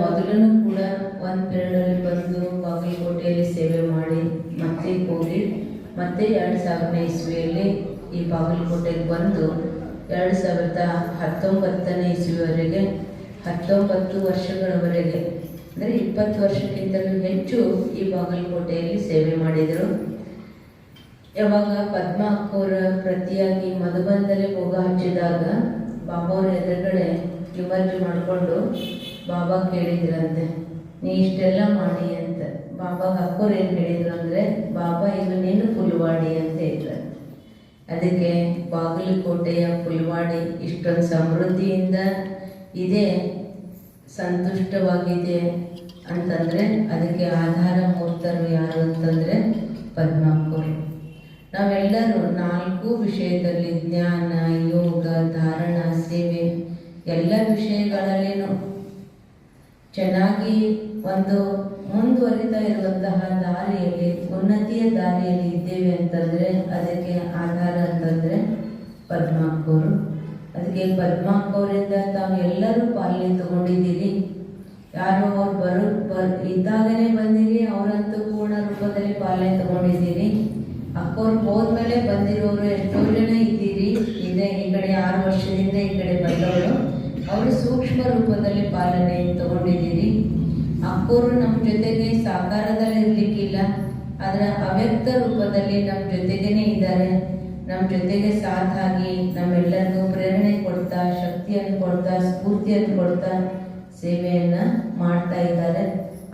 ಮೊದಲು ಕೂಡ ಒಂದು ಪೀರಿಯಡಲ್ಲಿ ಬಂದು ಬಾಗಲಕೋಟೆಯಲ್ಲಿ ಸೇವೆ ಮಾಡಿ ಮತ್ತೆ ಹೋಗಿ ಮತ್ತೆ ಎರಡು ಸಾವಿರನೇ ಇಸ್ವಿಯಲ್ಲಿ ಈ ಬಾಗಲಕೋಟೆಗೆ ಬಂದು ಎರಡು ಸಾವಿರದ ಹತ್ತೊಂಬತ್ತನೇ ಇಸ್ವಿವರೆಗೆ, ಹತ್ತೊಂಬತ್ತು ವರ್ಷಗಳವರೆಗೆ, ಅಂದರೆ ಇಪ್ಪತ್ತು ವರ್ಷಕ್ಕಿಂತಲೂ ಹೆಚ್ಚು ಈ ಬಾಗಲಕೋಟೆಯಲ್ಲಿ ಸೇವೆ ಮಾಡಿದರು. ಯಾವಾಗ ಪದ್ಮ ಅಕ್ಕೋರ ಪ್ರತಿಯಾಗಿ ಮಧುಬಂಧನೆ ಹೋಗ ಹಚ್ಚಿದಾಗ ಬಾಬಾ ಎದುರುಗಡೆ ಇಮರ್ಜ್ ಮಾಡಿಕೊಂಡು ಬಾಬಾ ಕೇಳಿದ್ರಂತೆ, ನೀ ಇಷ್ಟೆಲ್ಲ ಮಾಡಿ ಅಂತ. ಬಾಬಾಗ ಅಕ್ಕೋರು ಏನು ಹೇಳಿದ್ರು ಅಂದರೆ, ಬಾಬಾ ಇದು ನೀನು ಪುಲ್ವಾಡಿ ಅಂತ ಹೇಳಿದ್ರಂತೆ ಅದಕ್ಕೆ ಬಾಗಲಕೋಟೆಯ ಪುಲ್ವಾಡಿ ಇಷ್ಟೊಂದು ಸಮೃದ್ಧಿಯಿಂದ ಇದೆ, ಸಂತುಷ್ಟವಾಗಿದೆ ಅಂತಂದರೆ, ಅದಕ್ಕೆ ಆಧಾರ ಮೂರ್ತರು ಯಾರು ಅಂತಂದರೆ ಪದ್ಮಾಪುರಿ ನಾವೆಲ್ಲರೂ ನಾಲ್ಕು ವಿಷಯದಲ್ಲಿ ಜ್ಞಾನ, ಯೋಗ, ಧಾರಣ, ಸೇವೆ, ಎಲ್ಲ ವಿಷಯಗಳಲ್ಲಿನೂ ಚೆನ್ನಾಗಿ ಒಂದು ಮುಂದುವರಿತಾ ಇರುವಂತಹ ದಾರಿಯಲ್ಲಿ, ಉನ್ನತಿಯ ದಾರಿಯಲ್ಲಿ ಇದ್ದೇವೆ ಅಂತಂದರೆ ಅದಕ್ಕೆ ಆಧಾರ ಅಂತಂದರೆ ಪದ್ಮಾಕೋರು. ಅದಕ್ಕೆ ಪದ್ಮಾಕೋರಿಂದ ತಾವು ಎಲ್ಲರೂ ಪಾಲನೆ ತಗೊಂಡಿದ್ದೀರಿ. ಯಾರು ಅವ್ರು ಬರು, ಬರ್, ಇದ್ದಾಗಲೇ ಬಂದಿರಿ, ಅವರಂತೂ ಪೂರ್ಣ ರೂಪದಲ್ಲಿ ಪಾಲನೆ ತಗೊಂಡಿದ್ದೀರಿ. ಅಕ್ಕೋರು ಹೋದ್ಮೇಲೆ ಬಂದಿರೋರು ಎಷ್ಟೋ ಜನ ಇದ್ದೀರಿ. ಇದೆ ಈ ಕಡೆ ಆರು ವರ್ಷದಿಂದ ಈ ಕಡೆ ಬಂದವರು. ಅವರು ಸೂಕ್ಷ್ಮ ರೂಪದಲ್ಲಿ ಪಾಲನೆ ತಗೊಂಡಿದ್ದೀರಿ. ಅಪ್ಪರು ನಮ್ಮ ಜೊತೆಗೆ ಸಾಕಾರದಲ್ಲಿ ಇರ್ಲಿಕ್ಕಿಲ್ಲ. ಅದರ ಅವ್ಯಕ್ತ ರೂಪದಲ್ಲಿ ನಮ್ಮ ಜೊತೆಗೇನೆ ಇದ್ದಾರೆ. ನಮ್ಮ ಜೊತೆಗೆ ಸಾಥ್ ಆಗಿ ನಮ್ಮೆಲ್ಲರಿಗೂ ಪ್ರೇರಣೆ ಕೊಡ್ತಾ, ಶಕ್ತಿಯನ್ನು ಕೊಡ್ತಾ, ಸ್ಫೂರ್ತಿಯನ್ನು ಕೊಡ್ತಾ ಸೇವೆಯನ್ನ ಮಾಡ್ತಾ ಇದ್ದಾರೆ.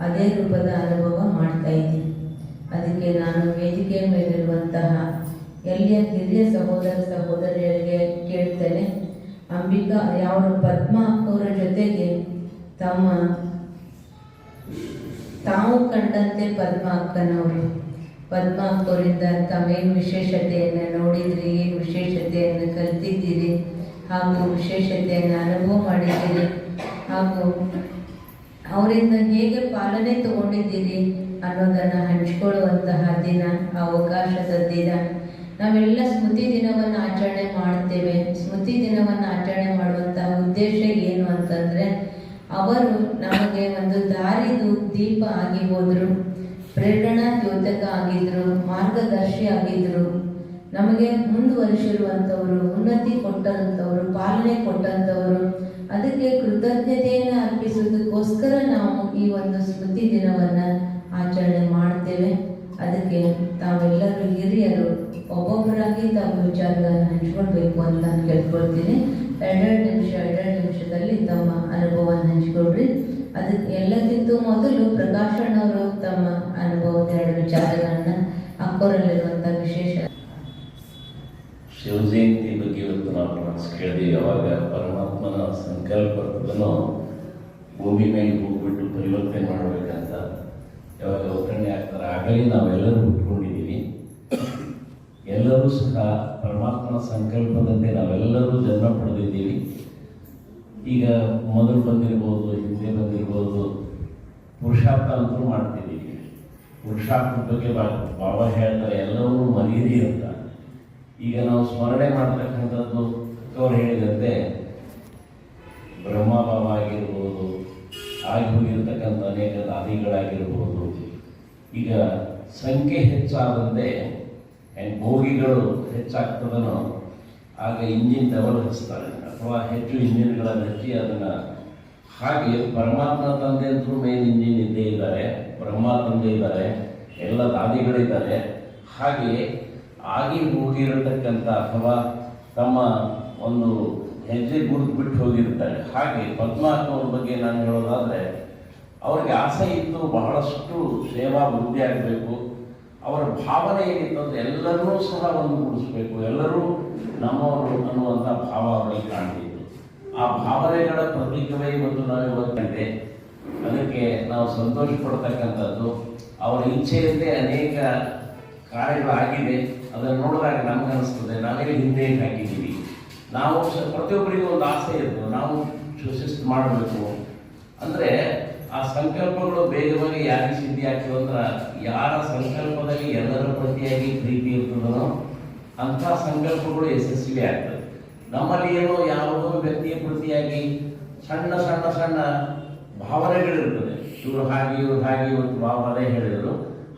ಅದೇ ರೂಪದ ಅನುಭವ ಮಾಡ್ತಾ ಇದ್ದೀನಿ. ಅದಕ್ಕೆ ನಾನು ವೇದಿಕೆಯ ಮೇಲಿರುವಂತಹ ಎಲ್ಲಿಯ ಹಿರಿಯ ಸಹೋದರ ಸಹೋದರಿಯರಿಗೆ ಕೇಳ್ತೇನೆ. ಅಂಬಿಕಾ ಯಾವ ಪದ್ಮ ಅವರ ಜೊತೆಗೆ ತಮ್ಮ ತಾವು ಕಂಡಂತೆ ಪದ್ಮ ಅಕ್ಕನವರು ಪದ್ಮ ಅಕ್ಕವರಿಂದ ತಾವೇನು ವಿಶೇಷತೆಯನ್ನು ನೋಡಿದ್ರಿ, ಏನು ವಿಶೇಷತೆಯನ್ನು ಕಲ್ತಿದ್ದೀರಿ? ಹಾಗೂ ವಿಶೇಷತೆಯನ್ನು ಅನುಭವ ಮಾಡಿದ್ದೀರಿ? ಹಾಗೂ ಅವರಿಂದ ಹೇಗೆ ಪಾಲನೆ ತಗೊಂಡಿದ್ದೀರಿ ಅನ್ನೋದನ್ನು ಹಂಚ್ಕೊಳ್ಳುವಂತಹ ದಿನ, ಅವಕಾಶದ ದಿನ. ನಾವೆಲ್ಲ ಸ್ಮೃತಿ ದಿನವನ್ನು ಆಚರಣೆ ಮಾಡ್ತೇವೆ ಸ್ಮೃತಿ ದಿನವನ್ನು ಆಚರಣೆ ಮಾಡುವಂತಹ ಉದ್ದೇಶ ಏನು ಅಂತಂದರೆ, ಅವರು ನಮಗೆ ಒಂದು ದಾರಿದು ದೀಪ ಆಗಿ ಹೋದರು, ಪ್ರೇರಣಾ ದ್ಯೋತಕ ಆಗಿದ್ರು, ಮಾರ್ಗದರ್ಶಿ ಆಗಿದ್ರು. ನಮಗೆ ಮುಂದುವರಿಸಿರುವಂಥವ್ರು, ಉನ್ನತಿ ಕೊಟ್ಟಂಥವರು, ಪಾಲನೆ ಕೊಟ್ಟಂಥವರು, ಅದಕ್ಕೆ ಕೃತಜ್ಞತೆಯನ್ನು ಅರ್ಪಿಸೋದಕ್ಕೋಸ್ಕರ ನಾವು ಈ ಒಂದು ಸ್ಮೃತಿ ದಿನವನ್ನು ಆಚರಣೆ ಮಾಡ್ತೇವೆ ಅದಕ್ಕೆ ಒಬ್ಬೊಬ್ಬರಾಗಿ ತಾವು ವಿಚಾರಗಳನ್ನು ಹಂಚ್ಕೊಳ್ಬೇಕು ಅಂತ ನಾನು ಕೇಳ್ಕೊಳ್ತೀನಿ. ಎರಡೆರಡು ನಿಮಿಷ, ಎರಡೆರಡು ನಿಮಿಷದಲ್ಲಿ ತಮ್ಮ ಅನುಭವವನ್ನು ಹಂಚ್ಕೊಳ್ರಿ. ಅದಕ್ಕೆ ಎಲ್ಲಕ್ಕಿಂತ ಮೊದಲು ಪ್ರಕಾಶಣ್ಣವರು ತಮ್ಮ ಅನುಭವದ ಎರಡು ವಿಚಾರಗಳನ್ನ ಅಕ್ಕೋರಲ್ಲಿರುವಂಥ ವಿಶೇಷ ಶಿವಜಯಂತಿ ಬಗ್ಗೆ ಇವತ್ತು ನಾವು ಮನಸ್ಸು ಕೇಳಿದ್ವಿ ಯಾವಾಗ ಪರಮಾತ್ಮನ ಸಂಕಲ್ಪ ಭೂಮಿ ಮೇಲೆ ಹೋಗ್ಬಿಟ್ಟು ಪರಿವರ್ತನೆ ಮಾಡಬೇಕಂತ ಯಾವಾಗ ಒಗ್ಗರಣೆ ಆಗ್ತಾರೆ, ಆಗಲೇ ನಾವೆಲ್ಲರೂ ಎಲ್ಲರೂ ಸಹ ಪರಮಾತ್ಮನ ಸಂಕಲ್ಪದಂತೆ ನಾವೆಲ್ಲರೂ ಜನ್ಮ ಪಡೆದಿದ್ದೀವಿ. ಈಗ ಮೊದಲು ಬಂದಿರ್ಬೋದು, ಹಿಂದೆ ಬಂದಿರ್ಬೋದು ಪುರುಷಾರ್ಥ ಅಂತೂ ಮಾಡ್ತಿದ್ದೀವಿ. ಪುರುಷಾರ್ಥದ ಬಗ್ಗೆ ಬಾಬಾ ಹೇಳ್ತಾರೆ ಎಲ್ಲವೂ ಮರೀರಿ ಅಂತ. ಈಗ ನಾವು ಸ್ಮರಣೆ ಮಾಡ್ತಕ್ಕಂಥದ್ದು ಅವ್ರು ಹೇಳಿದಂತೆ ಬ್ರಹ್ಮ ಬಾಬಾ ಆಗಿರ್ಬೋದು ಆಗಿ ಹೋಗಿರ್ತಕ್ಕಂಥ ಅನೇಕ ದಾದಿಗಳಾಗಿರ್ಬೋದು. ಈಗ ಸಂಖ್ಯೆ ಹೆಚ್ಚಾದಂತೆ ಬೋಗಿಗಳು ಹೆಚ್ಚಾಗ್ತದನೋ, ಆಗ ಇಂಜಿನ್ ಡಬಲ್ ಹಚ್ತಾರೆ ಅಥವಾ ಹೆಚ್ಚು ಇಂಜಿನ್ಗಳನ್ನು ಹಚ್ಚಿ ಅದನ್ನು ಹಾಗೆ ಪರಮಾತ್ಮ ತಂದೆ ಅಂತೂ ಮೇನ್ ಇಂಜಿನ್ ಇದ್ದೇ ಇದ್ದಾರೆ. ಬ್ರಹ್ಮ ತಂದೆ ಇದ್ದಾರೆ. ಎಲ್ಲ ದಾದಿಗಳಿದ್ದಾರೆ. ಹಾಗೆ ಆಗಿ ಹೋಗಿರತಕ್ಕಂಥ ಅಥವಾ ತಮ್ಮ ಒಂದು ಹೆಜ್ಜೆ ಗುರುತು ಬಿಟ್ಟು ಹೋಗಿರ್ತಾರೆ. ಹಾಗೆ ಪದ್ಮಾತ್ಮವ್ರ ಬಗ್ಗೆ ನಾನು ಹೇಳೋದಾದರೆ, ಅವ್ರಿಗೆ ಆಸೆ ಇತ್ತು ಬಹಳಷ್ಟು ಸೇವಾ ವೃದ್ಧಿ ಆಗಬೇಕು. ಅವರ ಭಾವನೆ ಏನಿತ್ತು ಅಂದರೆ ಎಲ್ಲರನ್ನೂ ಸಹ ಒಂದುಗೂಡಿಸಬೇಕು, ಎಲ್ಲರೂ ನಮ್ಮವರು ಅನ್ನುವಂಥ ಭಾವ ಅವರಲ್ಲಿ ಕಾಣ್ತಿತ್ತು. ಆ ಭಾವನೆಗಳ ಪ್ರತೀಕವೇ ಇವತ್ತು ನಾವು ಇವತ್ತಂತೆ ಅದಕ್ಕೆ ನಾವು ಸಂತೋಷ ಪಡ್ತಕ್ಕಂಥದ್ದು, ಅವರ ಇಚ್ಛೆಯಂತೆ ಅನೇಕ ಕಾರ್ಯಗಳಾಗಿದೆ ಅದನ್ನು ನೋಡಿದಾಗ ನಮ್ಗೆ ಅನಿಸ್ತದೆ ನಾವೇ ಹಿಂದೆ ಹಾಕಿದ್ದೀವಿ. ನಾವು ಪ್ರತಿಯೊಬ್ಬರಿಗೂ ಒಂದು ಆಸೆ ಇರ್ತದೆ, ನಾವು ಶಿಸ್ತು ಮಾಡಬೇಕು. ಅಂದರೆ ಆ ಸಂಕಲ್ಪಗಳು ಬೇಗವಾಗಿ ಯಾರಿಗೆ ಸಿದ್ಧಿ ಆಗ್ತದೆ ಯಾರ ಸಂಕಲ್ಪದಲ್ಲಿ ಎಲ್ಲರ ಪ್ರತಿಯಾಗಿ ಪ್ರೀತಿ ಇರ್ತದೋ ಅಂಥ ಸಂಕಲ್ಪಗಳು ಯಶಸ್ವಿ ಆಗ್ತದೆ ನಮ್ಮಲ್ಲಿ ಏನೋ ಯಾವುದೋ ವ್ಯಕ್ತಿಯ ಪ್ರತಿಯಾಗಿ ಸಣ್ಣ ಸಣ್ಣ ಸಣ್ಣ ಭಾವನೆಗಳಿರ್ತದೆ. ಇವರು ಹಾಗೆ, ಇವ್ರು ಹಾಗೆ ಇವತ್ತು ಭಾವನೆ ಹೇಳಿದರು.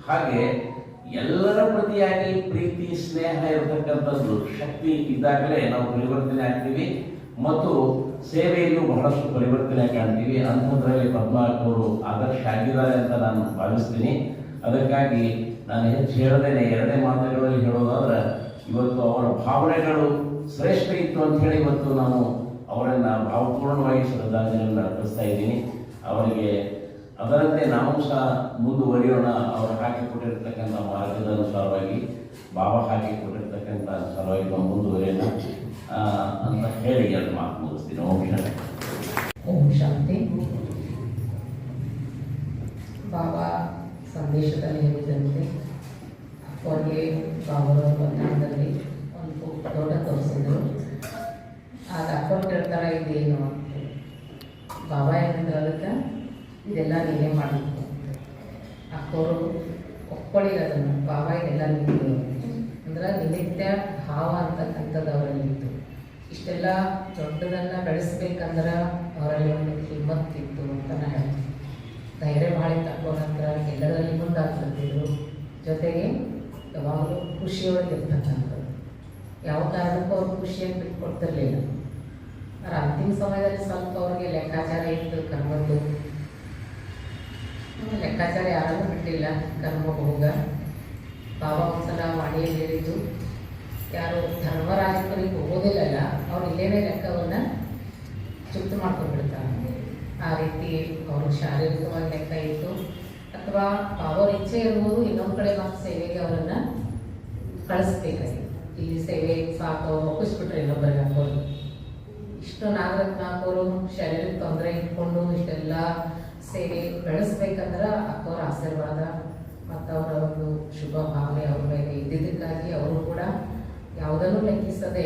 ಹಾಗೆ ಎಲ್ಲರ ಪ್ರತಿಯಾಗಿ ಪ್ರೀತಿ, ಸ್ನೇಹ ಇರತಕ್ಕಂಥದ್ದು ಶಕ್ತಿ ಇದ್ದಾಗಲೇ ನಾವು ಪರಿವರ್ತನೆ ಆಗ್ತೀವಿ. ಮತ್ತು ಸೇವೆಯಲ್ಲೂ ಬಹಳಷ್ಟು ಪರಿವರ್ತನೆ ಕಾಣ್ತೀವಿ. ಅಂಥದ್ರಲ್ಲಿ ಪದ್ಮಾವತ್ ಅವರು ಆದರ್ಶ ಆಗಿದ್ದಾರೆ ಅಂತ ನಾನು ಭಾವಿಸ್ತೀನಿ. ಅದಕ್ಕಾಗಿ ನಾನು ಹೆಚ್ಚು ಹೇಳದೇನೆ, ಎರಡೇ ಮಾತುಗಳಲ್ಲಿ ಹೇಳೋದಾದ್ರೆ, ಇವತ್ತು ಅವರ ಭಾವನೆಗಳು ಶ್ರೇಷ್ಠ ಇತ್ತು ಅಂತ ಹೇಳಿ ಇವತ್ತು ನಾನು ಅವರನ್ನು ಭಾವಪೂರ್ಣವಾಗಿ ಶ್ರದ್ಧಾಂಜಲಿಯನ್ನು ಅರ್ಪಿಸ್ತಾ ಇದ್ದೀನಿ. ಅವರಿಗೆ ಅದರಂತೆ ನಾವು ಸಹ ಮುಂದುವರಿಯೋಣ. ಅವರು ಹಾಕಿಕೊಟ್ಟಿರ್ತಕ್ಕಂಥ ಮಾರ್ಗದ ಅನುಸಾರವಾಗಿ, ಭಾವ ಹಾಕಿಕೊಟ್ಟಿರ್ತಕ್ಕಂಥ ಅನುಸಾರವಾಗಿ ನಾವು ಮುಂದುವರಿಯೋಣ. ಅಂತ ಹೇಳಿ ಎರಡು ಮಾತು ಮುಗಿಸ್ತೀನಿ ಓಂ ಶಾಂತಿ ಓಂ ಶಾಂತಿ ಬಾಬಾ ಸಂದೇಶದಲ್ಲಿ ಹೇಳಿದಂತೆ ಅವ್ರಿಗೆ ಬಾಬರ ಬಂಧನದಲ್ಲಿ ಒಂದು ದೊಡ್ಡ ತೋರಿಸಿದ್ರು. ಆಗ ಅಪ್ಪರು ಕೇಳ್ತಾರೆ, ಇದೇನು? ಅಂತ. ಬಾಬಾ ಏನಂದ್ರೆ ಅದಕ್ಕೆ ಇದೆಲ್ಲ ನೀನೇ ಮಾಡಬೇಕು ಅಕ್ಕೋರು ಒಪ್ಕೊಳ್ಳಿ ಅದನ್ನು. ಬಾಬಾ, ಇದೆಲ್ಲ ನಿಂತು ಅಂದ್ರೆ ನಿಮಿತ್ತ ಭಾವ ಅಂತಕ್ಕಂಥದ್ದು ಅವರಲ್ಲಿ. ಇಷ್ಟೆಲ್ಲ ದೊಡ್ಡದನ್ನು ಬೆಳೆಸ್ಬೇಕಂದ್ರೆ ಅವರಲ್ಲಿ ಒಂದು ಹಿಮ್ಮತ್ತಿತ್ತು ಅಂತ ನಾನು ಹೇಳ್ತೀನಿ. ಧೈರ್ಯ ಭಾಳ ತಕ್ಕೊಂಡ್ರ ಎಲ್ಲದರಲ್ಲಿ ಮುಂದಾಗ್ತಿದ್ರು ಜೊತೆಗೆ ಯಾವಾಗಲೂ ಖುಷಿಯೊಳಗೆ ಇರ್ತಕ್ಕಂಥದ್ದು. ಯಾವ ಕಾರಣಕ್ಕೂ ಅವ್ರು ಖುಷಿಯನ್ನು ಬಿಟ್ಕೊಡ್ತಿರ್ಲಿಲ್ಲ. ಆದ್ರೆ ಅಂತಿಮ ಸಮಯದಲ್ಲಿ ಸ್ವಲ್ಪ ಅವ್ರಿಗೆ ಲೆಕ್ಕಾಚಾರ ಇತ್ತು, ಕರ್ಮದ್ದು. ಲೆಕ್ಕಾಚಾರ ಯಾರನ್ನೂ ಬಿಟ್ಟಿಲ್ಲ, ಕರ್ಮ ಹೋಗ ಬಾಬಾ ಒಂದ್ಸಲ ವಾಣಿಯಲ್ಲಿ ಹೇಳಿದ್ದು ಯಾರು ಧರ್ಮರಾಜಪುರಿಗೆ ಅವ್ರು ಇಲ್ಲೇನೇ ಲೆಕ್ಕವನ್ನು ಚುಕ್ತು ಮಾಡ್ಕೊಂಡ್ಬಿಡ್ತಾರೆ ಆ ರೀತಿ ಅವರು ಶಾರೀರಿಕವಾಗಿ ಲೆಕ್ಕ ಇತ್ತು. ಅಥವಾ ಅವ್ರ ಇಚ್ಛೆ ಇರ್ಬೋದು, ಇನ್ನೊಂದು ಕಡೆ ಮಾತ್ರ ಸೇವೆಗೆ ಅವರನ್ನು ಕಳಿಸ್ಬೇಕಾಗಿತ್ತು. ಇಲ್ಲಿ ಸೇವೆ ಸಾಕು, ಒಪ್ಪಿಸ್ಬಿಟ್ರೆ ಇನ್ನೊಬ್ಬರಿಗೆ ಹಾಕೋದು ಇಷ್ಟು ನಾಗರತ್ನ ಹಾಕೋರು, ಶಾರೀರಿಕ ತೊಂದರೆ ಇಟ್ಕೊಂಡು ಇಷ್ಟೆಲ್ಲ ಸೇವೆ ಬೆಳೆಸ್ಬೇಕಂದ್ರೆ ಅಕ್ಕವ್ರ ಆಶೀರ್ವಾದ ಮತ್ತು ಅವರ ಒಂದು ಶುಭ ಭಾವನೆ ಅವ್ರ ಮೇಲೆ ಇದ್ದಿದ್ದಕ್ಕಾಗಿ ಅವರು ಕೂಡ ಯಾವುದನ್ನು ಲೆಕ್ಕಿಸದೆ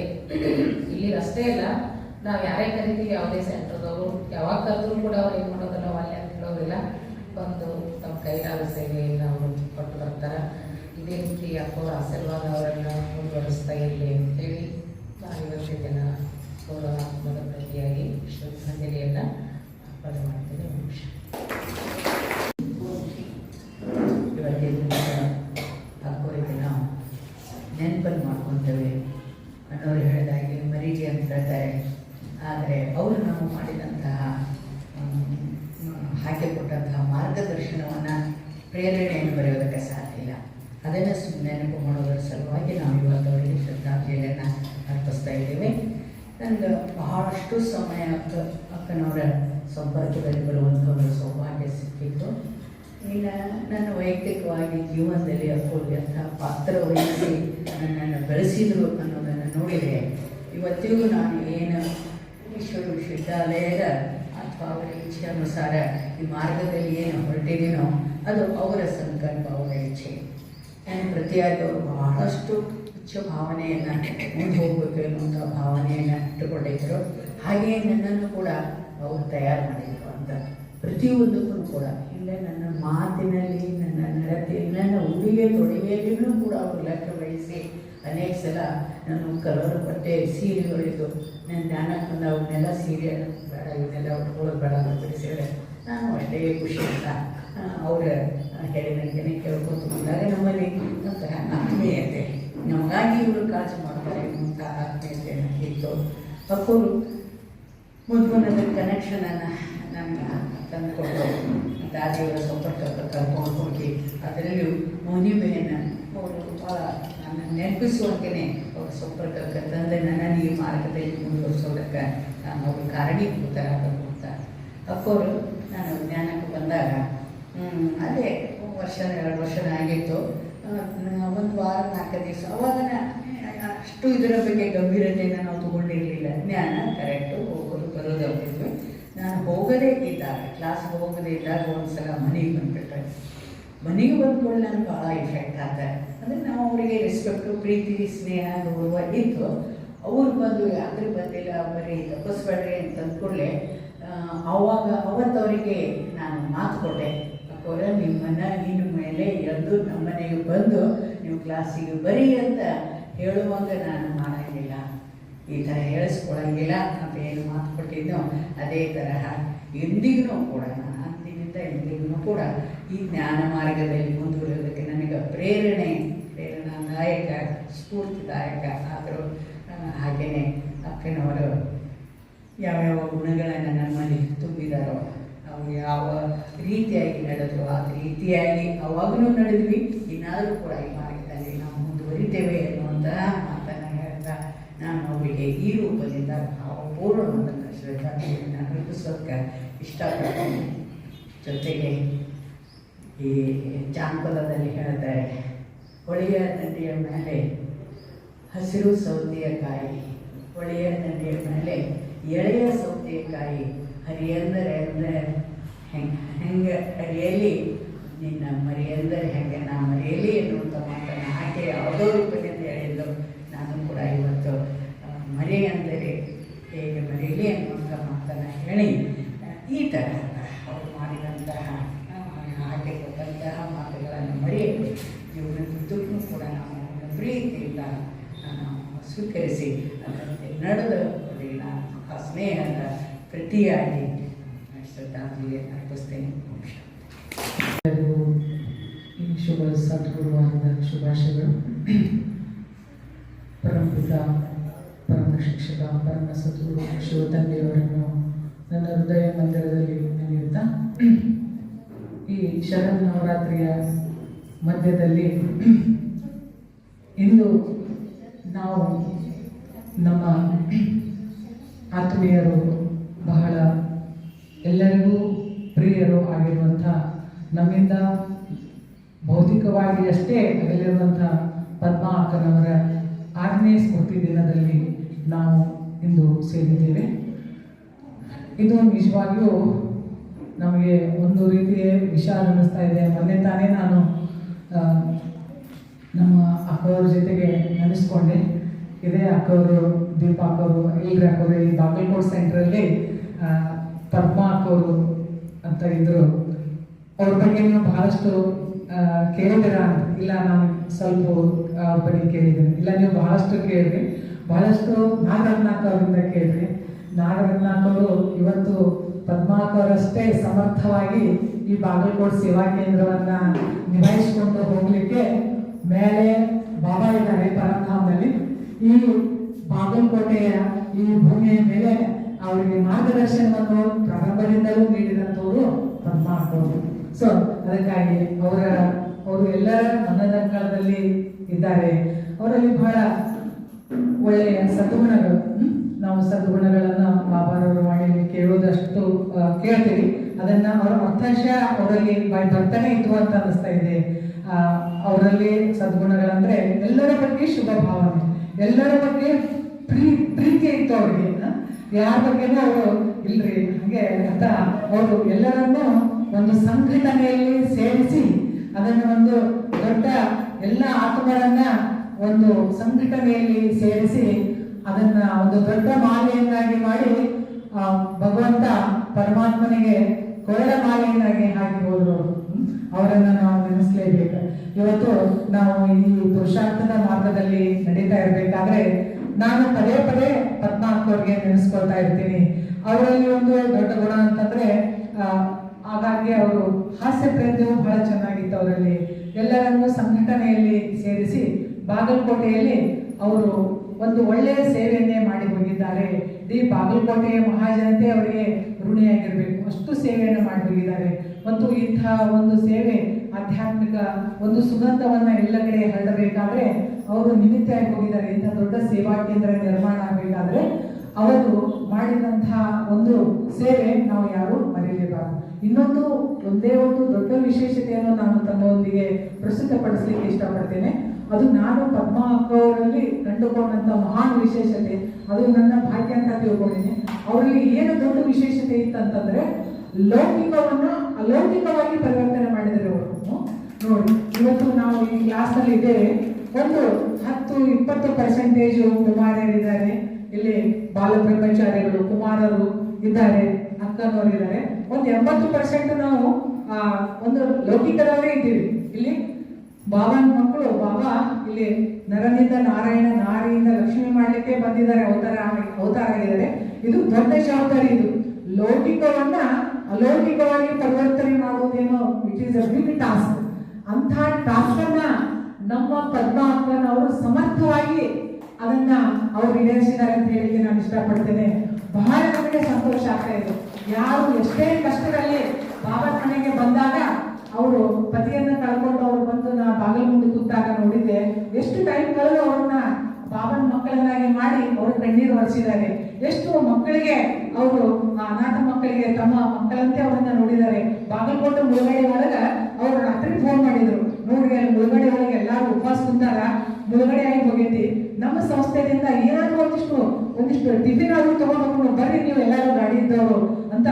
ಇಲ್ಲಿ ಅಷ್ಟೇ ಇಲ್ಲ ನಾವು ಯಾರೇ ಕರಿತೀವಿ, ಯಾವುದೇ ಸೆಂಟರ್ದವರು ಯಾವಾಗ ಕರೆದ್ರು ಕೂಡ ಅವ್ರು ಏನು ಮಾಡೋದಲ್ಲ ಅಲ್ಲಿ ಅಂತ ಹೇಳೋದಿಲ್ಲ ಬಂದು ತಮ್ಮ ಕೈಲಾದ ಸೇವೆಯನ್ನು ಅವರು ಕೊಟ್ಟು ಬರ್ತಾರೆ. ಇದೇ ರೀತಿ ಅಪ್ಪವ್ರ ಆಶೀರ್ವಾದ ಅವರನ್ನು ಮುಂದುವರಿಸ್ತಾ ಇರಲಿ ಅಂತೇಳಿ ನಾವು ಇವತ್ತಿನ ದಿನ ಆತ್ಮದ ಪ್ರತಿಯಾಗಿ ಶ್ರದ್ಧಾಂಜಲಿಯನ್ನು ಅರ್ಪಣೆ ಮಾಡ್ತೀನಿ ನಮಸ್ಕಾರ ಇವತ್ತಿನ ದಿನ ಅಕ್ಕೋರಿಗೆ ನಾವು ನೆನಪನ್ನು ಅವರು ಹೇಳಿದಾಗೆ ಮರೀಜಿ ಅಂತ ಹೇಳ್ತಾರೆ. ಆದರೆ ಅವರು ನಾವು ಮಾಡಿದಂತಹ ಹಾಕಿಕೊಟ್ಟಂತಹ ಮಾರ್ಗದರ್ಶನವನ್ನು ಪ್ರೇರಣೆಯನ್ನು ಬರೆಯೋದಕ್ಕೆ ಸಾಧ್ಯ ಇಲ್ಲ. ಅದನ್ನು ಸುಮ್ಮನೆ ನೆನಪು ಮಾಡೋದರ ಸಲುವಾಗಿ ನಾವು ಇವತ್ತು ಅವರಿಗೆ ಶ್ರದ್ಧಾಂಜಲಿಯನ್ನು ಅರ್ಪಿಸ್ತಾ ಇದ್ದೇವೆ. ನನಗೆ ಬಹಳಷ್ಟು ಸಮಯ ಅಕ್ಕ, ಅಕ್ಕನವರ ಸಂಪರ್ಕದಲ್ಲಿ ಒಂದು ಸೌಭಾಗ್ಯ ಸಿಕ್ಕಿತ್ತು. ಇನ್ನು ನನ್ನ ವೈಯಕ್ತಿಕವಾಗಿ ಜೀವನದಲ್ಲಿ ಅಕ್ಕೋರಿಗೆ ಅಂತ ಪಾತ್ರ ವಹಿಸಿ ನನ್ನನ್ನು ಬೆಳೆಸಿದರು ಅನ್ನೋದನ್ನು ನೋಡಿದೆ ಇವತ್ತಿಗೂ ನಾನು ಏನು ಈಶ್ವರ ವಿಶ್ವವಿದ್ಯಾಲಯದ ಅಥವಾ ಅವರ ಇಚ್ಛೆ ಅನುಸಾರ ಈ ಮಾರ್ಗದಲ್ಲಿ ಏನು ಹೊರಟಿದ್ದೀನೋ ಅದು ಅವರ ಸಂಕಲ್ಪ, ಅವರ ಇಚ್ಛೆ. ನಾನು ಪ್ರತಿಯಾಗಿ ಅವರು ಬಹಳಷ್ಟು ಇಚ್ಛೆ ಭಾವನೆಯನ್ನು ಮುಂದೆ ಹೋಗಬೇಕು ಎನ್ನುವಂಥ ಭಾವನೆಯನ್ನು ಇಟ್ಟುಕೊಂಡಿದ್ದರು ಹಾಗೆಯೇ ನನ್ನನ್ನು ಕೂಡ ಅವರು ತಯಾರು ಮಾಡಿದರು ಅಂತ ಪ್ರತಿಯೊಂದಕ್ಕೂ ಕೂಡ. ಇಲ್ಲೇ ನನ್ನ ಮಾತಿನಲ್ಲಿ, ನನ್ನ ನಡತೆಯಲ್ಲಿ, ನನ್ನ ಉಡುಗೆ ತೊಡುಗೆಯಲ್ಲಿಯೂ ಕೂಡ ಅವರು ಲೆಕ್ಕ ವಹಿಸಿ ಅನೇಕ ಸಲ ನಾನು ಕಲರ್ ಬಟ್ಟೆ ಸೀರೆಗಳಿದ್ದು ನನ್ನ ಜ್ಞಾನಕ್ಕೆ ಬಂದು ಅವನ್ನೆಲ್ಲ ಸೀರೆ, ಬೇಡ, ಇವನ್ನೆಲ್ಲ ಉಟ್ಕೊಳ್ಳೋದು ಬೇಡ ಅಂತ ಬಿಡಿಸಿದ್ರೆ ನಾನು ಅಷ್ಟೇ ಅಂತ ಅವರ ಹೇಳಿದಂಗೆ ಕೇಳ್ಕೊಂಡು ಬಂದಾಗ ನಮ್ಮಲ್ಲಿ. ಒಂಥರ ಆತ್ಮೀಯತೆ, ನಮಗಾಗಿ ಇವರು ಕಾಳಜಿ ಮಾಡ್ತಾರೆ ಎನ್ನುವಂಥ ಆತ್ಮೀಯತೆ ಇತ್ತು ಅಪ್ಪರು ಮುಂದೊಂದು ಕನೆಕ್ಷನನ್ನು ನನ್ನ ತಂದುಕೊಂಡು ದಾದಿಯವರ ಸಂಪರ್ಕಕ್ಕೆ ಕರ್ಕೊಂಡು ಹೋಗಿ, ಅದರಲ್ಲೂ ಮೌನಿಮೆಯನ್ನು ಅವರು ಭಾಳ ನನ್ನ ನೆನಪಿಸುವಂತೆಯೇ ಅವರ ಸಂಪರ್ಕಕ್ಕೆ ತಂದೆ ನನ್ನನ್ನು ಈ ಮಾರ್ಗದಲ್ಲಿ ಮುಂದುವರಿಸೋದಕ್ಕೆ ನಾನು ಅವರು ಕಾರಣೀಭೂತರಾಗಬೇಕು ಅಂತ ಅಕ್ಕೋರು, ನಾನು ಜ್ಞಾನಕ್ಕೆ ಬಂದಾಗ ಅದೇ ವರ್ಷ, ಎರಡು ವರ್ಷ ಆಗಿತ್ತು. ಒಂದು ವಾರ, ನಾಲ್ಕು ದಿವಸ, ಅವಾಗ ಅಷ್ಟು ಇದರ ಬಗ್ಗೆ ಗಂಭೀರತೆಯನ್ನು ನಾವು ತಗೊಂಡಿರಲಿಲ್ಲ. ಜ್ಞಾನ ಕರೆಕ್ಟು ಹೋಗೋದು, ಬರೋದು ಅಂತಿದ್ವಿ ನಾನು ಹೋಗದೇ ಇದ್ದಾಗ ಕ್ಲಾಸ್ಗೆ ಹೋಗದೇ ಇದ್ದಾಗ ಒಂದ್ಸಲ ಮನೆಗೆ ಬಂದ್ಬಿಟ್ರೆ ಮನೆಗೆ ಬಂದ್ಕೊಂಡು ನನಗೆ ಭಾಳ ಇಫೆಕ್ಟ್ ಆದ ಅಂದರೆ ನಾವು ಅವರಿಗೆ ರೆಸ್ಪೆಕ್ಟು ಪ್ರೀತಿ, ಸ್ನೇಹ, ಗೌರವ ಇತ್ತು. ಅವ್ರು ಬಂದು ಯಾಕ್ರಿ ಬಂದಿಲ್ಲ, ಬರೀ ತಪ್ಪಿಸ್ಬೇಡ್ರಿ ಅಂತ ಅಂದ್ಕೊಳ್ಳೆ ಆವಾಗ ಅವಾಗ ಅವರಿಗೆ ನಾನು ಮಾತು ಕೊಟ್ಟೆ. ಅಕ್ಕೋರ, ನಿಮ್ಮನ್ನು ನಿನ್ನ ಮೇಲೆ ಎದ್ದು ನಮ್ಮನೆಗೆ ಬಂದು ನೀವು ಕ್ಲಾಸಿಗೆ ಬರೀ ಅಂತ ಹೇಳುವಾಗ ನಾನು ಮಾಡಂಗಿಲ್ಲ ಈ ಥರ ಹೇಳಿಸ್ಕೊಳಂಗಿಲ್ಲ ಅಂತ ಏನು ಮಾತು ಕೊಟ್ಟಿದ್ದೋ, ಅದೇ ತರಹ ಎಂದಿಗೂ ಕೂಡ ಅಂದಿನಿಂದ ಎಂದಿಗೂ ಕೂಡ ಈ ಜ್ಞಾನ ಮಾರ್ಗದಲ್ಲಿ ಮುಂದುವರಿಯೋದಕ್ಕೆ ನನಗೆ ಪ್ರೇರಣೆ ಪ್ರೇರಣಾದಾಯಕ ಸ್ಫೂರ್ತಿದಾಯಕ ಆದರೂ ಹಾಗೆಯೇ ಅಕ್ಕನವರು ಯಾವ್ಯಾವ ಗುಣಗಳನ್ನು ನಮ್ಮಲ್ಲಿ ತುಂಬಿದಾರೋ ನಾವು ಯಾವ ರೀತಿಯಾಗಿ ನಡೆದ್ರು ಆ ರೀತಿಯಾಗಿ ಅವಾಗಲೂ ನಡೆದ್ವಿ, ಇನ್ನಾದರೂ ಕೂಡ ಈ ಮಾರ್ಗದಲ್ಲಿ ನಾವು ಮುಂದುವರಿತೇವೆ ಎನ್ನುವಂತಹ ನಾನು ಅವರಿಗೆ ಈ ರೂಪದಿಂದ ಭಾವಪೂರ್ಣವಾದಂಥ ಶ್ರದ್ಧಾಂಜಲಿಯನ್ನು ಅರ್ಪಿಸೋಕ್ಕೆ ಇಷ್ಟಪಡ್ತೀನಿ. ಜೊತೆಗೆ ಈ ಜಾನಪದದಲ್ಲಿ ಹೇಳ್ತಾರೆ ಹೊಳೆಯ ದಂಡೆಯ ಮೇಲೆ ಹಸಿರು ಸೌತೆಕಾಯಿ ಹೊಳೆಯ ದಂಡೆಯ ಮೇಲೆ ಎಳೆಯ ಸೌತೆಕಾಯಿ ಹರಿಯಂದರೆ ಅಂದರೆ ಹೆಂಗ ಹರಿಯಲಿ? ನಿನ್ನ ಮರಿಯಂದರೆ ಹೆಂಗೆ? ನಾ ಮರೆಯಲಿ ಎನ್ನುವಂಥ ಮಾತನ್ನು ಆಕೆ ಯಾವುದೋ ರೂಪದಿಂದ ಹೇಳಿದ್ದು ನಾನು ಕೂಡ ಇವತ್ತು ಆ, ಮರೆ ಅಂದರೆ ಹೇಗೆ ಮರೆಯಲಿ ಅನ್ನುವಂಥ ಮಾತನ್ನು ಹೇಳಿ ಆ, ಈ ತರಹ ಅವರು ಮಾಡಿದಂತಹ ಆ, ಆಕೆ ಕೊಟ್ಟಂತಹ ಮಾತುಗಳನ್ನು ಮರೆಯಲು ಜೀವನದುದ್ದಕ್ಕೂ ಕೂಡ ನಾವು ಅವನ ಪ್ರೀತಿಯಿಂದ ನಾವು ಸ್ವೀಕರಿಸಿ ಅದರಂತೆ ನಡೆದು ಅವರಿಗೆ ಆ ಸ್ನೇಹದ ಪ್ರತಿಯಾಗಿ ಶ್ರದ್ಧಾಂಜಲಿಯನ್ನು ಅರ್ಪಿಸ್ತೇನೆ. ಶುಭ ಸದ್ಗುರುವಾದ ಶುಭಾಶಯಗಳು. ಪರಮಪಿತ ಪರಮ ಶಿಕ್ಷಕ ಪರಮ ಸದ್ಗುರು ಶಿವತಂದೆಯವರನ್ನು ನನ್ನ ಹೃದಯ ಮಂದಿರದಲ್ಲಿ ನೆನೆಯುತ್ತಾ, ಈ ಶರದ್ ನವರಾತ್ರಿಯ ಮಧ್ಯದಲ್ಲಿ ಇಂದು ನಾವು ನಮ್ಮ ಆತ್ಮೀಯರು ಬಹಳ ಎಲ್ಲರಿಗೂ ಪ್ರಿಯರು ಆಗಿರುವಂಥ ನಮ್ಮಿಂದ ಭೌತಿಕವಾಗಿ ಅಷ್ಟೇ ಅಗಲಿರುವಂಥ ಪದ್ಮಾ ಅಕ್ಕನವರ ಆರನೇ ಸ್ಮೃತಿ ದಿನದಲ್ಲಿ ನಾವು ಇಂದು ಸೇರಿದ್ದೇವೆ. ಇದು ನಿಜವಾಗಿಯೂ ನಮಗೆ ಒಂದು ರೀತಿಯ ವಿಷಾದ ಅನ್ನಿಸ್ತಾ ಇದೆ. ಮೊನ್ನೆ ತಾನೇ ನಾನು ನಮ್ಮ ಅಕ್ಕವ್ರ ಜೊತೆಗೆ ನೆನೆಸ್ಕೊಂಡೆ. ಇದೇ ಅಕ್ಕವರು, ದೀಪ ಅಕ್ಕವರು, ಎಲ್ರ ಅಕ್ಕವರು, ಈ ಬಾಗಲಕೋಟ್ ಸೆಂಟ್ರಲ್ಲಿ ಪದ್ಮಾ ಅಕ್ಕವರು ಅಂತ ಇದ್ರು. ಅವ್ರ ಬಗ್ಗೆ ನೀವು ಬಹಳಷ್ಟು ಕೇಳಿದಿರ? ಇಲ್ಲ, ನಾನು ಸ್ವಲ್ಪ ಅವ್ರ ಬಗ್ಗೆ ಕೇಳಿದ್ದೀನಿ. ಇಲ್ಲ, ನೀವು ಬಹಳಷ್ಟು ಕೇಳಿರಿ ಬಹಳಷ್ಟು ನಾಗರತ್ನಾಕ್ ಅವರಿಂದ ಕೇಳಿರಿ ನಾಗರತ್ನಾಕ್ ಅವರು ಇವತ್ತು ಪದ್ಮಾಕ್ ಅವರಷ್ಟೇ ಸಮರ್ಥವಾಗಿ ಈ ಬಾಗಲಕೋಟ್ ಸೇವಾ ಕೇಂದ್ರವನ್ನ ನಿಭಾಯಿಸಿಕೊಂಡು ಹೋಗ್ಲಿಕ್ಕೆ ಮೇಲೆ ಬಾಬಾ ಇದ್ದಾರೆ ಪರಮಧಾಮದಲ್ಲಿ ಈ ಬಾಗಲಕೋಟೆಯ ಈ ಭೂಮಿಯ ಮೇಲೆ ಅವರಿಗೆ ಮಾರ್ಗದರ್ಶನವನ್ನು ಪ್ರಾರಂಭದಿಂದಲೂ ನೀಡಿದಂಥವರು ಪದ್ಮಾಕ್ ಅವರು ಸೊ ಅದಕ್ಕಾಗಿ ಅವರ, ಅವರು ಎಲ್ಲರ ಮನದಂಗಳದಲ್ಲಿ ಇದ್ದಾರೆ. ಅವರಲ್ಲಿ ಬಹಳ ಒಳ್ಳೆಯ ಸದ್ಗುಣಗಳು? ನಾವು ಸದ್ಗುಣಗಳನ್ನು ಬಾಬಾರವರು ವಾಣಿಯಲ್ಲಿ ಕೇಳೋದಷ್ಟು ಕೇಳ್ತೀವಿ. ಅದನ್ನ ಅವರ ಅರ್ಥಶ ಅವರಲ್ಲಿ ಬರ್ತಾನೆ ಇತ್ತು ಅಂತ ಅನಿಸ್ತಾ ಇದೆ. ಅವರಲ್ಲಿ ಸದ್ಗುಣಗಳಂದ್ರೆ ಎಲ್ಲರ ಬಗ್ಗೆ ಶುಭ ಭಾವನೆ, ಎಲ್ಲರ ಬಗ್ಗೆ ಪ್ರೀ, ಪ್ರೀತಿ ಇತ್ತು ಅವ್ರಿಗೆ? ಯಾರ ಬಗ್ಗೆನೂ ಅವರು ಇಲ್ರಿ, ಹಂಗೆ ಅಂತ ಅವರು ಎಲ್ಲರನ್ನೂ ಒಂದು ಸಂಘಟನೆಯಲ್ಲಿ ಸೇರಿಸಿ ಅದನ್ನು ಒಂದು ದೊಡ್ಡ ಎಲ್ಲ ಆತ್ಮಗಳನ್ನ ಒಂದು ಸಂಘಟನೆಯಲ್ಲಿ ಸೇರಿಸಿ ಅದನ್ನ ಒಂದು ದೊಡ್ಡ ಮಾಲೆಯನ್ನಾಗಿ ಮಾಡಿ ಭಗವಂತ ಪರಮಾತ್ಮನಿಗೆ ಕೊರಳ ಮಾಲೆಯನ್ನಾಗಿ ಹಾಕಿ? ಅವರನ್ನ ನಾವು ನೆನೆಸ್ಲೇಬೇಕು. ಇವತ್ತು ನಾವು ಈ ಪುರುಷಾರ್ಥದ ಮಾರ್ಗದಲ್ಲಿ ನಡೀತಾ ಇರ್ಬೇಕಾದ್ರೆ ನಾನು ಪದೇ ಪದೇ ಪದ್ಮಾಕ್ ಅವ್ರಿಗೆ ನೆನೆಸ್ಕೊಳ್ತಾ ಇರ್ತೀನಿ. ಅವರಲ್ಲಿ ಒಂದು ದೊಡ್ಡ ಗುಣ ಅಂತಂದ್ರೆ ಹಾಗಾಗಿ ಅವರು ಹಾಸ್ಯ ಪ್ರಯತ್ನವೂ ಬಹಳ ಚೆನ್ನಾಗಿತ್ತು ಅವರಲ್ಲಿ. ಎಲ್ಲರನ್ನೂ ಸಂಘಟನೆಯಲ್ಲಿ ಸೇರಿಸಿ ಬಾಗಲಕೋಟೆಯಲ್ಲಿ ಅವರು ಒಂದು ಒಳ್ಳೆಯ ಸೇವೆಯನ್ನೇ ಮಾಡಿ ಹೋಗಿದ್ದಾರೆ. ಇಡೀ ಬಾಗಲಕೋಟೆಯ ಮಹಾಜನತೆ ಅವರಿಗೆ ಋಣಿಯಾಗಿರ್ಬೇಕು. ಅಷ್ಟು ಸೇವೆಯನ್ನು ಮಾಡಿ ಹೋಗಿದ್ದಾರೆ. ಮತ್ತು ಇಂತಹ ಒಂದು ಸೇವೆ, ಆಧ್ಯಾತ್ಮಿಕ ಒಂದು ಸುಗಂಧವನ್ನ ಎಲ್ಲ ಕಡೆ ಹರಡಬೇಕಾದ್ರೆ ಅವರು ನಿಮಿತ್ತಾಗಿ ಹೋಗಿದ್ದಾರೆ. ಇಂಥ ದೊಡ್ಡ ಸೇವಾ ಕೇಂದ್ರ ನಿರ್ಮಾಣ ಆಗಬೇಕಾದ್ರೆ ಅವರು ಮಾಡಿದಂತಹ ಒಂದು ಸೇವೆ ನಾವು ಯಾರು ಮರೆಯಲೇಬಾರದು ಇನ್ನೊಂದು, ಒಂದೇ ಒಂದು ದೊಡ್ಡ ವಿಶೇಷತೆಯನ್ನು ನಾನು ತನ್ನೊಂದಿಗೆ ಪ್ರಸ್ತುತಪಡಿಸಲಿಕ್ಕೆ ಇಷ್ಟಪಡ್ತೇನೆ. ಅದು ನಾನು ಪದ್ಮ ಅಕ್ಕವರಲ್ಲಿ ಕಂಡುಕೊಂಡಂತ ಮಹಾನ್ ವಿಶೇಷತೆ. ಅದು ನನ್ನ ಭಾಗ್ಯ ಅಂತ ತಿಳ್ಕೊಂಡಿದ್ದೀನಿ. ಅವರಲ್ಲಿ ಏನು ದೊಡ್ಡ ವಿಶೇಷತೆ ಇತ್ತಂತಂದ್ರೆ ಲೌಕಿಕವನ್ನ ಅಲೌಕಿಕವಾಗಿ ಪರಿವರ್ತನೆ ಮಾಡಿದರೆ ಅವರು ನೋಡಿ, ಇವತ್ತು ನಾವು ಈ ಕ್ಲಾಸ್ನಲ್ಲಿ ಇದೆ ಒಂದು ಹತ್ತು, ಇಪ್ಪತ್ತು ಪರ್ಸೆಂಟೇಜ್ ಕುಮಾರರಿದ್ದಾರೆ ಇಲ್ಲಿ ಬಾಲಬ್ರಹ್ಮಚಾರಿಗಳು ಕುಮಾರರು ಇದ್ದಾರೆ ಅಕ್ಕನವರು ಇದ್ದಾರೆ ಒಂದು ಎಂಬತ್ತು ಪರ್ಸೆಂಟ್ ನಾವು ಒಂದು ಲೌಕಿಕದವರೇ ಇದ್ದೀವಿ. ಇಲ್ಲಿ ಬಾಬಾನ ಮಕ್ಕಳು, ಬಾಬಾ ಇಲ್ಲಿ ನರನಿಂದ ನಾರಾಯಣ, ನಾರಿಯಿಂದ ಲಕ್ಷ್ಮಿ ಮಾಡಲಿಕ್ಕೆ ಬಂದಿದ್ದಾರೆ, ಅವತಾರ ಅವತಾರ ಆಗಿದ್ದಾರೆ. ಇದು ದೊಡ್ಡ ಜವಾಬ್ದಾರಿ ಇದು. ಲೌಕಿಕವನ್ನ ಅಲೌಕಿಕವಾಗಿ ಪರಿವರ್ತನೆ ಮಾಡುವುದೇನು it is a big task ಅಂತಹ ಟಾಸ್ಕ್ ಅನ್ನ ನಮ್ಮ ಪದ್ಮಾತ್ಮನ ಅವರು ಸಮರ್ಥವಾಗಿ ಅದನ್ನ ಅವ್ರು ಈಡೇರಿಸಿದ್ದಾರೆ ಅಂತ ಹೇಳಿ ನಾನು ಇಷ್ಟಪಡ್ತೇನೆ. ಬಹಳ ನಮಗೆ ಸಂತೋಷ ಆಗ್ತಾ ಇದೆ. ಯಾರು ಎಷ್ಟೇ ಕಷ್ಟದಲ್ಲಿ ಬಾಬನ ಮನೆಗೆ ಬಂದಾಗ ಅವರು ಪತಿಯನ್ನ ಕಳ್ಕೊಂಡು ಅವ್ರು ಬಂದು ನಾ ಬಾಗಿಲು ಮುಂದೆ ಕೂತಾಗ ನೋಡಿದ್ದೆ. ಎಷ್ಟು ಟೈಮ್ ಕಳೆದು ಅವ್ರನ್ನ ಬಾಬನ ಮಕ್ಕಳನ್ನಾಗಿ ಮಾಡಿ ಅವರು ಕಣ್ಣೀರು ಒರೆಸಿದ್ದಾರೆ. ಎಷ್ಟು ಮಕ್ಕಳಿಗೆ ಅವರು ಅನಾಥ ಮಕ್ಕಳಿಗೆ ತಮ್ಮ ಮಕ್ಕಳಂತೆ ಅವರನ್ನ ನೋಡಿದ್ದಾರೆ. ಬಾಗಲಕೋಟೆ ಮುಳುಗಡೆ ಒಳಗ ಅವರು ರಾತ್ರಿ ಫೋನ್ ಮಾಡಿದ್ರು. ನೋಡ್ರಿ ಅಲ್ಲಿ ಮುಳುಗಡೆ ಒಳಗೆ ಎಲ್ಲಾರು ಉಪವಾಸ ಕುಂತಾರ, ಮುಳುಗಡೆ ಆಗಿ ಹೋಗೈತಿ. ನಮ್ಮ ಸಂಸ್ಥೆಯಿಂದ ಏನಾದ್ರು ಒಂದಿಷ್ಟು ಒಂದಿಷ್ಟು ಟಿಫಿನ್ ಆದ್ರೂ ತಗೊಂಡು ಬರ್ರಿ ನೀವು ಎಲ್ಲಾರು ಗಾಡಿ ಇದ್ದವರು ಅಂತ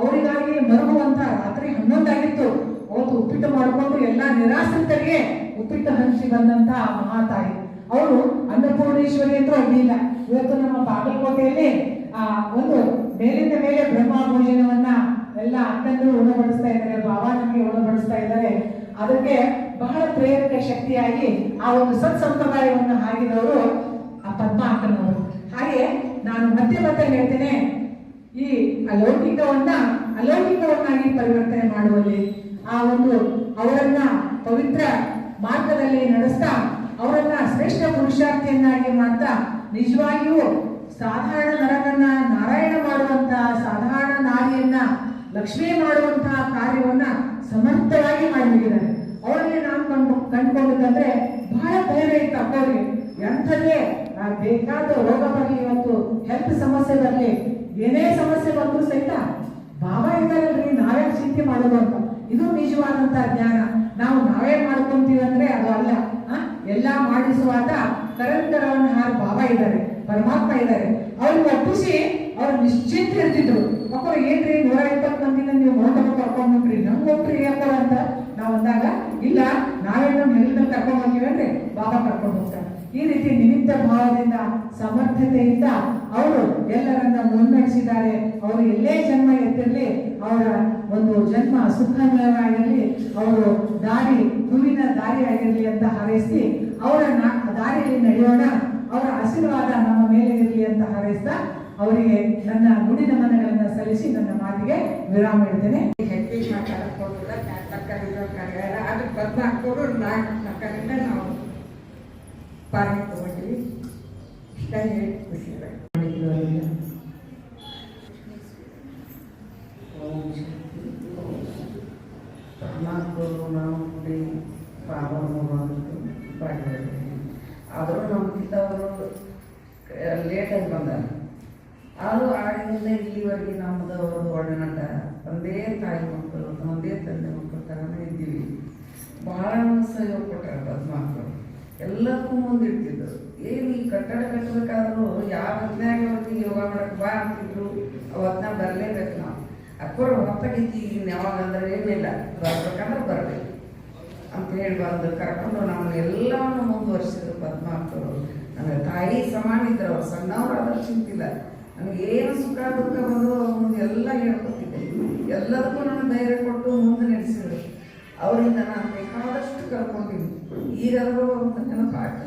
ಅವರಿಗಾಗಿ ಮರುಗುವಂತ ರಾತ್ರಿ ಹನ್ನೊಂದಾಗಿತ್ತು. ಅವತ್ತು ಉಪ್ಪಿಟ್ಟು ಮಾಡಿಕೊಂಡು ಎಲ್ಲಾ ನಿರಾಶ್ರಿತರಿಗೆ ಉಪ್ಪಿಟ್ಟು ಹಂಚಿ ಬಂದಂತ ಮಹಾತಾಯಿ. ಅವರು ಅನ್ನಪೂರ್ಣೇಶ್ವರಿ ಅಂತ ಅಡ್ಡಿಲ್ಲ ಇವತ್ತು ನಮ್ಮ ಬಾಗಲಕೋಟೆಯಲ್ಲಿ, ಆ, ಒಂದು ಮೇಲಿಂದ ಮೇಲೆ ಬ್ರಹ್ಮ ಭೋಜನವನ್ನ ಎಲ್ಲ ಅಕ್ಕಂದ್ರು ಉಣಬಡಿಸ್ತಾ ಇದ್ದಾರೆ ಬಾಬಾ ನಮಗೆ ಉಣಬಡಿಸ್ತಾ ಇದ್ದಾರೆ. ಅದಕ್ಕೆ ಬಹಳ ಪ್ರೇರಕ ಶಕ್ತಿಯಾಗಿ ಆ ಒಂದು ಸತ್ ಸಂಪ್ರದಾಯವನ್ನು ಹಾಕಿದವರು ಆ ಪದ್ಮ ಅಕ್ಕನವರು ಹಾಗೆ ನಾನು ಮತ್ತೆ ಮತ್ತೆ ಹೇಳ್ತೇನೆ, ಈ ಅಲೌಕಿಕವನ್ನ, ಅಲೌಕಿಕವನ್ನಾಗಿ ಪರಿವರ್ತನೆ ಮಾಡುವಲ್ಲಿ ಆ ಒಂದು ಅವರನ್ನ ಪವಿತ್ರ ಮಾರ್ಗದಲ್ಲಿ ನಡೆಸ್ತಾ ಅವರನ್ನ ಶ್ರೇಷ್ಠ ಪುರುಷಾರ್ಥಿಯನ್ನಾಗಿ ಮಾಡ್ತಾ ನಿಜವಾಗಿಯೂ ಸಾಧಾರಣ ನರಕನ್ನ ನಾರಾಯಣ ಮಾಡುವಂತ ಸಾಧಾರಣ ನಾರಿಯನ್ನ ಲಕ್ಷ್ಮಿ ಮಾಡುವಂತಹ ಕಾರ್ಯವನ್ನ ಸಮರ್ಥವಾಗಿ ಮಾಡಿದ್ದಾರೆ ಅವರಿಗೆ ನಾವು ಕಂಡು ಕಂಡುಕೊಂಡಿದ್ದಂದ್ರೆ ಬಹಳ ಧೈರ್ಯ ಇತ್ತು ಅಕ್ಕವ್ರಿಗೆ. ಎಂಥದೇ ಬೇಕಾದ ರೋಗ ಬರಲಿ ಇವತ್ತು ಹೆಲ್ತ್ ಸಮಸ್ಯೆ ಬರಲಿ, ಏನೇ ಸಮಸ್ಯೆ ಬಂದರೂ ಸಹಿತ ಬಾಬಾ ಇದ್ದಾರಲ್ರಿ ನಾವೇ ಚಿಂತೆ ಮಾಡೋದು ಅಂತ ಇದು ನಿಜವಾದಂತಹ ಜ್ಞಾನ. ನಾವು ನಾವೇ ಮಾಡ್ಕೊಂತೀವಿ ಅಂದ್ರೆ ಅದು ಅಲ್ಲ? ಎಲ್ಲ ಮಾಡಿಸುವಾತ ಹಾರು ಬಾಬಾ ಇದ್ದಾರೆ, ಪರಮಾತ್ಮ ಇದ್ದಾರೆ. ಅವ್ರಿಗೆ ಒಪ್ಪಿಸಿ ಅವ್ರು ನಿಶ್ಚಿಂತ ಇರ್ತಿದ್ರು. ಮಕ್ಕಳು ಏನ್ರಿ ನೂರ ಇಪ್ಪತ್ತು ಮಂದಿನ ನೀವು ಮಂಟಪ ಕರ್ಕೊಂಡ್ ಬಂದ್ರಿ ನಮ್ಗೆ ಒಪ್ರಿ ಯಾಕೋ ಅಂತ ನಾವು ಅಂದಾಗ, ಇಲ್ಲ, ನಾವೇ ನಮ್ಮ ಎಲ್ಲರೂ ಕರ್ಕೊಂಡ್ ಹೋಗಿವಿ ಅಂದ್ರೆ ಬಾಬಾ ಕರ್ಕೊಂಡು ಹೋಗ್ತಾರೆ. ಈ ರೀತಿ ನಿಮಿತ್ತ ಭಾವದಿಂದ, ಸಮರ್ಥತೆಯಿಂದ ಅವರು ಎಲ್ಲರನ್ನ ಮುನ್ನಡೆಸಿದ್ದಾರೆ. ಅವರು ಎಲ್ಲೇ ಜನ್ಮ ಎತ್ತಿರಲಿ, ಅವರ ಒಂದು ಜನ್ಮ ಸುಖಮಯವಾಗಿರಲಿ, ಅವರು ದಾರಿ, ಹೂವಿನ ದಾರಿ ಆಗಿರಲಿ ಅಂತ ಹಾರೈಸಿ ಅವರ ನಾ- ದಾರಿಯಲ್ಲಿ ನಡೆಯೋಣ ಅವರ ಆಶೀರ್ವಾದ ನಮ್ಮ ಮೇಲೆ ಇರಲಿ ಅಂತ ಹಾರೈಸ್ತಾ ಅವರಿಗೆ ನನ್ನ ನುಡಿ ನಮನಗಳನ್ನ ಸಲ್ಲಿಸಿ ನನ್ನ ಮಾತಿಗೆ ವಿರಾಮ ಇಡ್ತೇನೆ ಪಾರ್ಟಿ ಮಾತಾಡಕ್ ತಕ್ಕರಿರೋ ಅದಕ್ಕೆ ತಕ್ಕರಿಂದ ನಾವು ತಗೊಂಡ್ವಿ. ಇಷ್ಟ ಹೇಳಿ ಖುಷಿ ಆಯ್ತು. ಮಾಡಿದ್ವಲ್ಲ. ಓಂ ಶಾಂತಿ. ನಾಲ್ಕು ನಾವು ಕೂಡಿ ಪಾವನ ಬಂದಿದ್ದು ಪಾಡಿದ್ದಾರೆ ಆದರೂ ನಮ್ಗಿಂತ ಅವರು ಲೇಟಾಗಿ ಬಂದಾರ ಆದರೂ ಆಗಿನಿಂದ ಇಲ್ಲಿವರೆಗೆ ನಮ್ಮದು ಅವ್ರದ್ದು ಒಂದೇ ತಾಯಿ ಮಕ್ಕಳು, ಒಂದೇ ತಂದೆ ಮಕ್ಕಳು ಥರನೇ ಇದ್ದೀವಿ. ಭಾಳ ಸಹಯೋಗ ಕೊಟ್ಟಾರ ಪದ್ಮಾಕರು ಎಲ್ಲಕ್ಕೂ ಮುಂದಿಡ್ತಿದ್ರು ಏನು ಈ ಕಟ್ಟಡ ಕಟ್ಟಬೇಕಾದ್ರೂ ಯಾವ ಅವ್ರಿಗೆ ಯೋಗ ಮಾಡಕ್ಕೆ ಬಾ ಅಂತಿದ್ರು. ಅವತ್ನ ಬರಲೇಬೇಕು ನಾವು. ಅಕ್ಕೋರು ಹೊತ್ತಾಗಿತ್ತು ಈಗ ಯಾವಾಗ ಅಂದ್ರೆ ಏನಿಲ್ಲ ಬರ್ಬೇಕಂದ್ರೆ ಬರಬೇಕು. ಅಂತ ಹೇಳಿ ಬಂದು ಕರ್ಕೊಂಡು ನಮ್ಮನ್ನು ಎಲ್ಲವನ್ನು ಮುಂದುವರಿಸಿದ್ರು ಪದ್ಮಾಕರು ನನಗೆ ತಾಯಿ ಸಮಾನಿದ್ರು ಅವ್ರು ಅವ್ರು ಸಣ್ಣವ್ರಾದ್ರೂ ಚಿಂತಿಲ್ಲ. ನನಗೆ ಏನು ಸುಖ ದುಃಖ ಬಂದು ಮುಂದೆ ಎಲ್ಲ ಹೇಳ್ಕೊತಿದ್ದೆ ಎಲ್ಲದಕ್ಕೂ ನನಗೆ ಧೈರ್ಯ ಕೊಟ್ಟು ಮುಂದೆ ನಡೆಸಿದ್ರು. ಅವರಿಂದ ನಾನು ಬೇಕಾದಷ್ಟು ಕರ್ಕೊಂಡಿದ್ದೀನಿ. ಈಗಾದರೂ ಅಂತ ನೆನಪಾಗ್ತೀನಿ